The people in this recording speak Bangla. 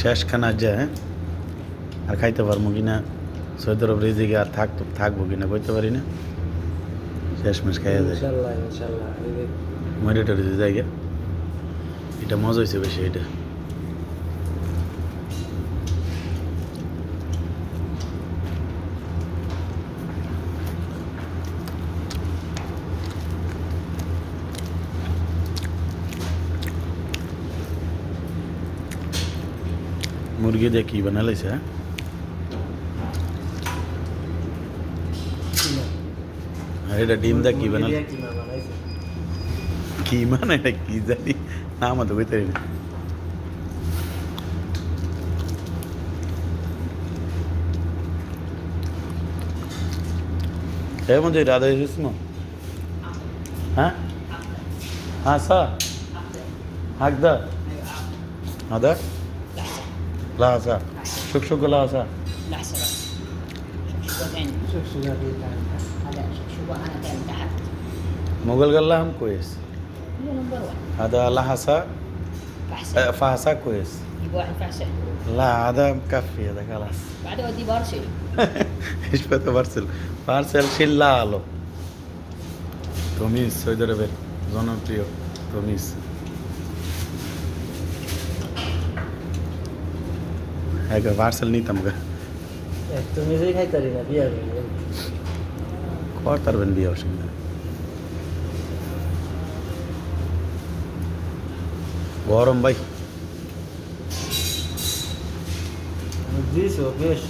শেষ খানা যায় আর খাইতে পারব কি না? সৈয়দ আরব রিজিকে আর থাক থাকব কি না কইতে পারি না। শেষ মাস খাইয়া যায় ইনশাল্লাহ ইনশাল্লাহ এই যে মরে টরে যে জায়গা এটা মজা হয়েছে বেশি এটা। মুরগি দিয়ে কি বানা লাইছে? আর এটা ডিম দিয়ে কি বানা কি মানে এটা কী জানি? না, আমার তো বুঝতে না। হ্যাঁ মধ্যে রাধা কৃষ্ণ হ্যাঁ? হ্যাঁ স্যার। হাকদা আদা? هذا؟ لا صح شكشوكة لا صح لحظة بس شوفين شوف شو جاب يتعب هذا شو أنا كان تحت مغل قال لهم كويس هو نمبر 1 هذا لحسة فحسن آه، فحسة كويس يجيب واحد فحسن لا هذا مكفي هذا خلاص بعدين اوديه بارسل ايش بده بارسل পার্সেল শিল্লা আলো তমিস সৌদি আরবের জনপ্রিয় তমিস একবার পার্সেল নিতাম গা তুমি যে খাইতারি না বিয়া কর পারবেন বিয়ে অসুবিধা। গরম ভাই। দিছো বেশ।